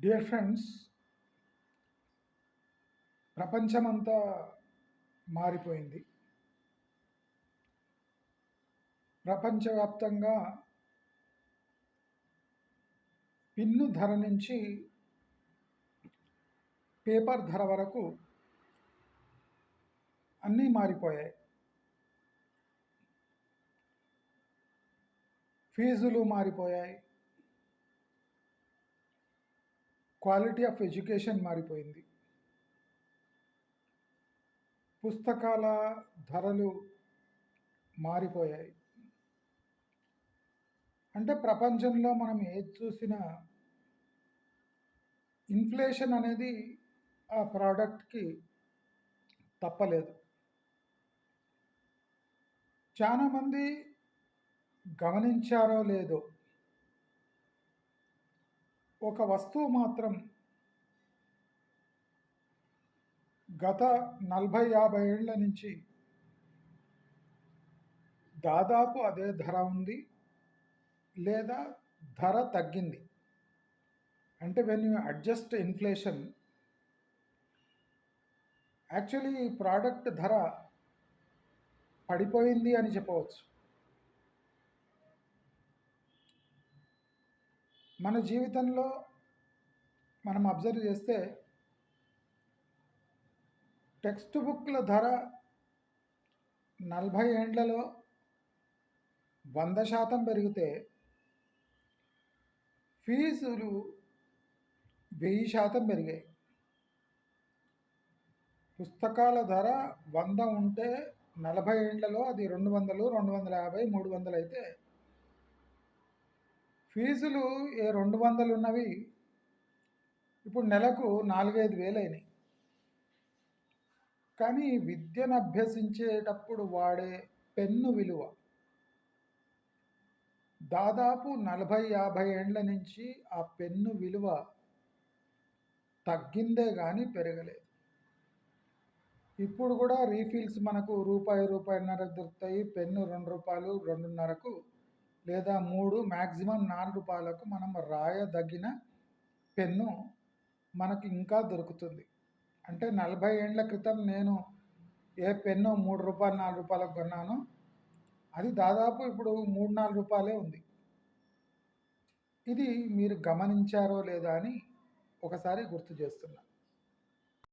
Dear friends ప్రపంచమంతా మారిపోయింది. ప్రపంచవ్యాప్తంగా పిన్ను ధర నుంచి పేపర్ ధర వరకు అన్నీ మారిపోయాయి. ఫీజులు మారిపోయాయి. క్వాలిటీ ఆఫ్ ఎడ్యుకేషన్ మారిపోయింది. పుస్తకాల ధరలు మారిపోయాయి. అంటే ప్రపంచంలో మనం ఏది చూసినా ఇన్ఫ్లేషన్ అనేది ఆ ప్రోడక్ట్కి తప్పలేదు. చాలామంది గమనించారో లేదో ఒక వస్తువు మాత్రం గత నలభై యాభై ఏళ్ళ నుంచి దాదాపు అదే ధర ఉంది లేదా ధర తగ్గింది. అంటే when you adjust inflation actually ఈ ప్రోడక్ట్ ధర పడిపోయింది అని చెప్పవచ్చు. మన జీవితంలో మనం అబ్జర్వ్ చేస్తే టెక్స్ట్ బుక్ల ధర నలభై ఏండ్లలో వంద శాతం పెరిగితే ఫీజులు వెయ్యి శాతం పెరిగాయి. పుస్తకాల ధర వంద ఉంటే నలభై ఏండ్లలో అది రెండు వందలు రెండు వందల యాభై మూడు వందలు అయితే ఫీజులు ఏ రెండు వందలు ఉన్నవి. ఇప్పుడు నెలకు నాలుగైదు వేలు అయినాయి కానీ విద్యను అభ్యసించేటప్పుడు వాడే పెన్ను విలువ దాదాపు నలభై యాభై ఏండ్ల నుంచి ఆ పెన్ను విలువ తగ్గిందే కానీ పెరగలేదు. ఇప్పుడు కూడా రీఫిల్స్ మనకు రూపాయి రూపాయిన్నర దొరుకుతాయి. పెన్ను రెండు రూపాయలు రెండున్నరకు లేదా మూడు మ్యాక్సిమం నాలుగు రూపాయలకు మనం రాయదగిన పెన్ను మనకు ఇంకా దొరుకుతుంది. అంటే నలభై ఏండ్ల క్రితం నేను ఏ పెన్ను మూడు రూపాయలు నాలుగు రూపాయలకు కొన్నానో అది దాదాపు ఇప్పుడు మూడు నాలుగు రూపాయలే ఉంది. ఇది మీరు గమనించారో లేదా అని ఒకసారి గుర్తు చేస్తున్నా.